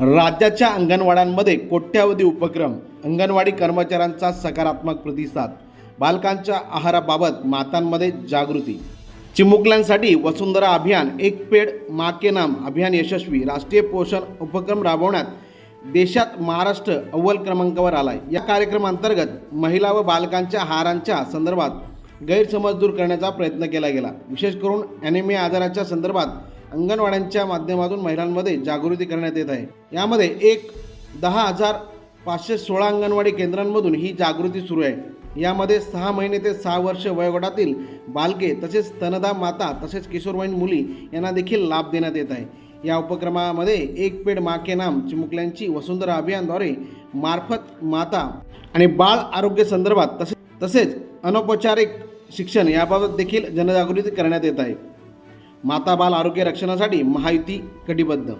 राज्याच्या अंगणवाड्यांमध्ये कोट्यावधी उपक्रम अंगणवाडी कर्मचाऱ्यांचा सकारात्मक प्रतिसाद बालकांच्या आहाराबाबत मातांमध्ये जागृती. चिमुकल्यांसाठी वसुंधरा अभियान एक पेड मा के नाम अभियान यशस्वी राष्ट्रीय पोषण उपक्रम राबवण्यात देशात महाराष्ट्र अव्वल क्रमांकावर आलाय. या कार्यक्रमांतर्गत महिला व बालकांच्या आहारांच्या संदर्भात गैरसमज दूर करण्याचा प्रयत्न केला गेला. विशेष करून ॲनिमिया आजाराच्या संदर्भात अंगणवाड्यांच्या माध्यमातून महिलांमध्ये जागृती करण्यात येत आहे. यामध्ये एक दहा हजार पाचशे सोळा अंगणवाडी केंद्रांमधून ही जागृती सुरू आहे. यामध्ये सहा महिने ते सहा वर्ष वयोगटातील बालके तसेच स्तनदा माता तसेच किशोरवयीन मुली यांना देखील लाभ देण्यात येत आहे. या उपक्रमामध्ये एक पेड मा के नाम चिमुकल्यांची वसुंधरा अभियानद्वारे मार्फत माता आणि बाळ आरोग्य संदर्भात तसे तसेच अनौपचारिक शिक्षण याबाबत देखील जनजागृती करण्यात येत आहे. माता बाल आरोग्य रक्षणासाठी महायुती कटिबद्ध.